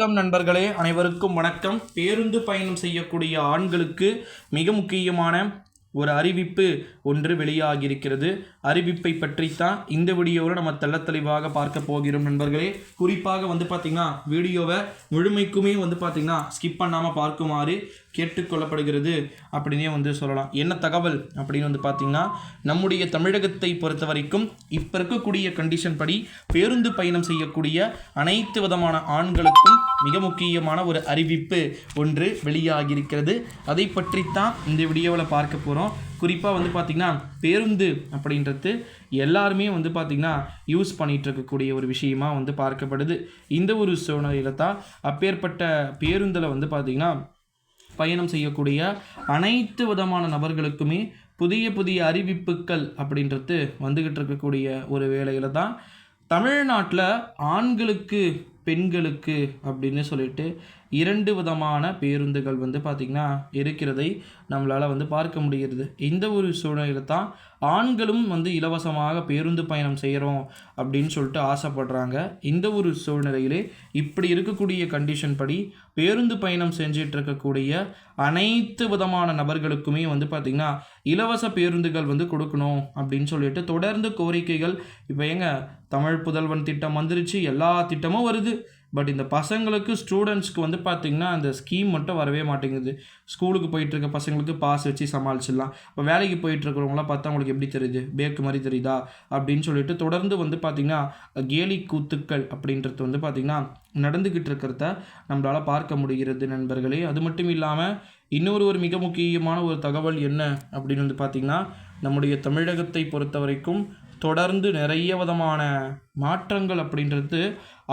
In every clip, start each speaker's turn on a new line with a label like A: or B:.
A: வணக்கம் நண்பர்களே அனைவருக்கும் வணக்கம். பேருந்து பயணம் செய்யக்கூடிய ஆண்களுக்கு மிக முக்கியமான ஒரு அறிவிப்பு ஒன்று வெளியாகியிருக்கிறது. அறிவிப்பை பற்றித்தான் இந்த வீடியோவில் நம்ம தெள்ளத் தெளிவாக பார்க்க போகிறோம் நண்பர்களே. குறிப்பாக வந்து பார்த்திங்கன்னா வீடியோவை முழுமைக்குமே வந்து பார்த்திங்கன்னா ஸ்கிப் பண்ணாமல் பார்க்குமாறு கேட்டுக்கொள்ளப்படுகிறது. அப்படின்னே வந்து சொல்லலாம். என்ன தகவல் அப்படின்னு வந்து பார்த்திங்கன்னா நம்முடைய தமிழகத்தை பொறுத்த வரைக்கும் இப்போ இருக்கக்கூடிய கண்டிஷன் படி பேருந்து பயணம் செய்யக்கூடிய அனைத்து விதமான ஆண்களுக்கும் மிக முக்கியமான ஒரு அறிவிப்பு ஒன்று வெளியாகியிருக்கிறது. அதை பற்றித்தான் இந்த வீடியோவில் பார்க்க போகிறோம் குறிப்பாக வந்து பார்த்திங்கன்னா பேருந்து அப்படின்றது எல்லாருமே வந்து பார்த்திங்கன்னா யூஸ் பண்ணிகிட்டு இருக்கக்கூடிய ஒரு விஷயமாக வந்து பார்க்கப்படுது. இந்த ஒரு சூழ்நிலையில் தான் அப்பேற்பட்ட பேருந்தில் வந்து பார்த்திங்கன்னா பயணம் செய்யக்கூடிய அனைத்து விதமான நபர்களுக்குமே புதிய புதிய அறிவிப்புகள் அப்படின்றது வந்துக்கிட்டு இருக்கக்கூடிய ஒரு வேலையில் தான் தமிழ்நாட்டில் ஆண்களுக்கு பெண்களுக்கு அப்படின்னு சொல்லிட்டு இரண்டு விதமான பேருந்துகள் வந்து பார்த்திங்கன்னா இருக்கிறதை நம்மளால் வந்து பார்க்க முடிகிறது. இந்த ஒரு சூழ்நிலையில் தான் ஆண்களும் வந்து இலவசமாக பேருந்து பயணம் செய்கிறோம் அப்படின்னு சொல்லிட்டு ஆசைப்படுறாங்க. இந்த ஒரு சூழ்நிலையிலே இப்படி இருக்கக்கூடிய கண்டிஷன் படி பேருந்து பயணம் செஞ்சிட்டு இருக்கக்கூடிய அனைத்து விதமான நபர்களுக்குமே வந்து பார்த்திங்கன்னா இலவச பேருந்துகள் வந்து கொடுக்கணும் அப்படின்னு சொல்லிட்டு தொடர்ந்து கோரிக்கைகள். இப்போ எங்க தமிழ் புதல்வன் திட்டம் வந்துருச்சு எல்லா திட்டமும் வருது. பட் இந்த பசங்களுக்கு ஸ்டூடெண்ட்ஸ்க்கு வந்து பார்த்திங்கன்னா அந்த ஸ்கீம் மட்டும் வரவே மாட்டேங்குது. ஸ்கூலுக்கு போயிட்டு இருக்க பசங்களுக்கு பாஸ் வச்சு சமாளிச்சிடலாம். இப்போ வேலைக்கு போயிட்டுருக்கிறவங்களாம் பார்த்தா அவங்களுக்கு எப்படி தெரியுது? பேக்கு மாதிரி தெரியுதா? அப்படின்னு சொல்லிட்டு தொடர்ந்து வந்து பார்த்திங்கன்னா கேலி கூத்துக்கள் அப்படின்றது வந்து பார்த்திங்கன்னா நடந்துக்கிட்டு இருக்கிறத நம்மளால் பார்க்க முடிகிறது நண்பர்களே. அது மட்டும் இல்லாமல் இன்னொரு ஒரு மிக முக்கியமான ஒரு தகவல் என்ன அப்படின்னு வந்து பார்த்திங்கன்னா நம்முடைய தமிழகத்தை பொறுத்த வரைக்கும் தொடர்ந்து நிறைய விதமான மாற்றங்கள் அப்படின்றது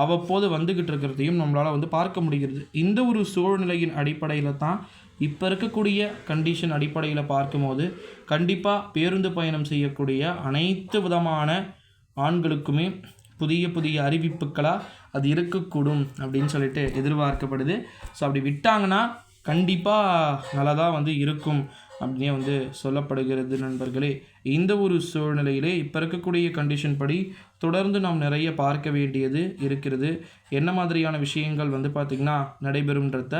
A: அவ்வப்போது வந்துக்கிட்டு இருக்கிறதையும் நம்மளால் வந்து பார்க்க முடிகிறது. இந்த ஒரு சூழ்நிலையின் அடிப்படையில் தான் இப்போ இருக்கக்கூடிய கண்டிஷன் அடிப்படையில் பார்க்கும்போது கண்டிப்பாக பேருந்து பயணம் செய்யக்கூடிய அனைத்து விதமான ஆண்களுக்குமே புதிய புதிய அறிவிப்புகளாக அது இருக்கக்கூடும் அப்படின்னு சொல்லிட்டு எதிர்பார்க்கப்படுது. ஸோ அப்படி விட்டாங்கன்னா கண்டிப்பாக நல்லதாக வந்து இருக்கும் அப்படின்னே வந்து சொல்லப்படுகிறது நண்பர்களே. இந்த ஒரு சூழ்நிலையிலே இப்போ இருக்கக்கூடிய கண்டிஷன் படி தொடர்ந்து நாம் நிறைய பார்க்க வேண்டியது இருக்கிறது. என்ன மாதிரியான விஷயங்கள் வந்து பார்த்திங்கன்னா நடைபெறும்ன்றத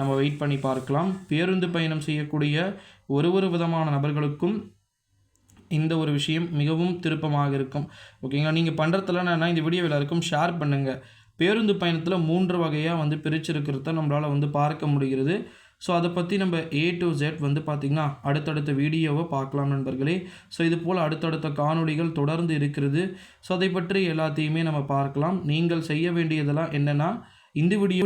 A: நம்ம வெயிட் பண்ணி பார்க்கலாம். பேருந்து பயணம் செய்யக்கூடிய ஒரு ஒரு விதமான நபர்களுக்கும் இந்த ஒரு விஷயம் மிகவும் திருப்பமாக இருக்கும். ஓகேங்களா நீங்கள் பண்ணுறதுலாம் இந்த வீடியோ எல்லாருக்கும் ஷேர் பண்ணுங்கள் பேருந்து பயணத்தில் மூன்று வகையாக வந்து பிரிச்சிருக்கிறத நம்மளால் வந்து பார்க்க முடிகிறது. ஸோ அதை பற்றி நம்ம ஏ டு ஜெட் வந்து பார்த்திங்கன்னா அடுத்தடுத்த வீடியோவை பார்க்கலாம் நண்பர்களே. ஸோ இது போல் அடுத்தடுத்த காணொளிகள் தொடர்ந்து இருக்கிறது. ஸோ அதை பற்றி எல்லாத்தையுமே நம்ம பார்க்கலாம். நீங்கள் செய்ய வேண்டியதெல்லாம் என்னென்னா இந்த வீடியோ